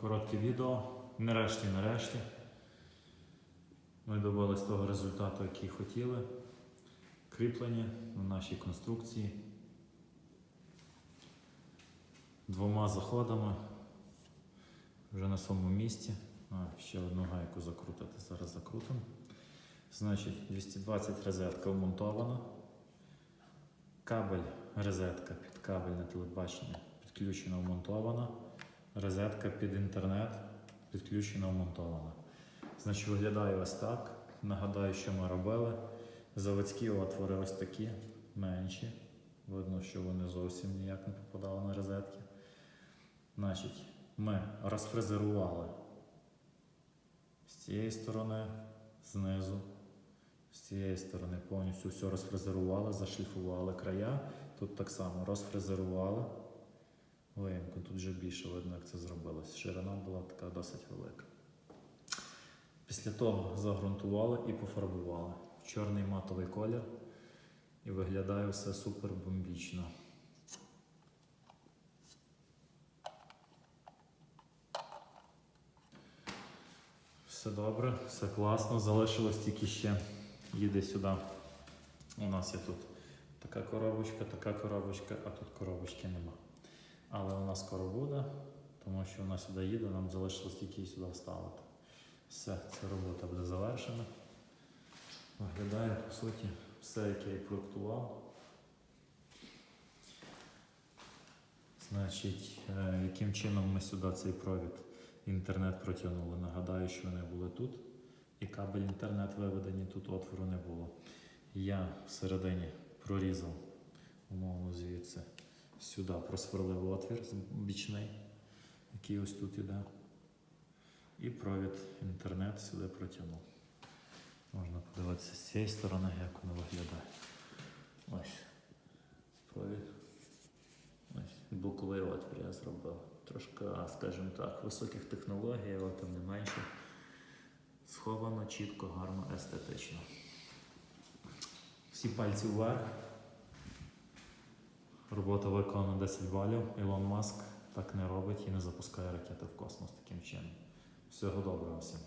коротке відео. Нарешті, нарешті. Ми добились того результату, який хотіли. Кріплення на нашій конструкції. Двома заходами. Вже на своєму місці. А, ще одну гайку закрутити. Зараз закрутимо. Значить, 220 розетка вмонтована. Кабель, розетка під кабельне телебачення підключена вмонтована. Розетка під інтернет підключена вмонтована. Значить, виглядає ось так. Нагадаю, що ми робили. Заводські отвори ось такі, менші. Видно, що вони зовсім ніяк не попадали на розетки. Значить, ми розфрезерували з цієї сторони, знизу, з цієї сторони повністю все розфрезерували, зашліфували края. Тут так само розфрезерували. Вже більше видно, як це зробилось. Ширина була така досить велика. Після того загрунтували і пофарбували в чорний матовий колір. І виглядає все супер бомбічно. Все добре, все класно. Залишилось тільки ще їде сюди. У нас є тут така коробочка, така коробочка, а тут коробочки нема. Але вона скоро буде, тому що вона сюди їде, нам залишилось тільки сюди вставити. Все, ця робота буде завершена. Виглядає, по суті, все, як я проектував. Значить, е, яким чином ми сюди цей провід інтернет протягнули? Нагадаю, що вони були тут, і кабель інтернет виведені, тут отвору не було. Я всередині прорізав, сюди просверлив отвір бічний, який ось тут іде. І провід інтернет сюди протягнув. Можна подивитися з цієї сторони, як воно виглядає. Ось провід. Ось боковий отвір я зробив. Трошки, скажімо так, високих технологій, але тим не менше. Сховано чітко, гарно, естетично. Всі пальці вверх. Робота виконана 10 балів. Ілон Маск так не робить і не запускає ракети в космос таким чином. Всього доброго всім.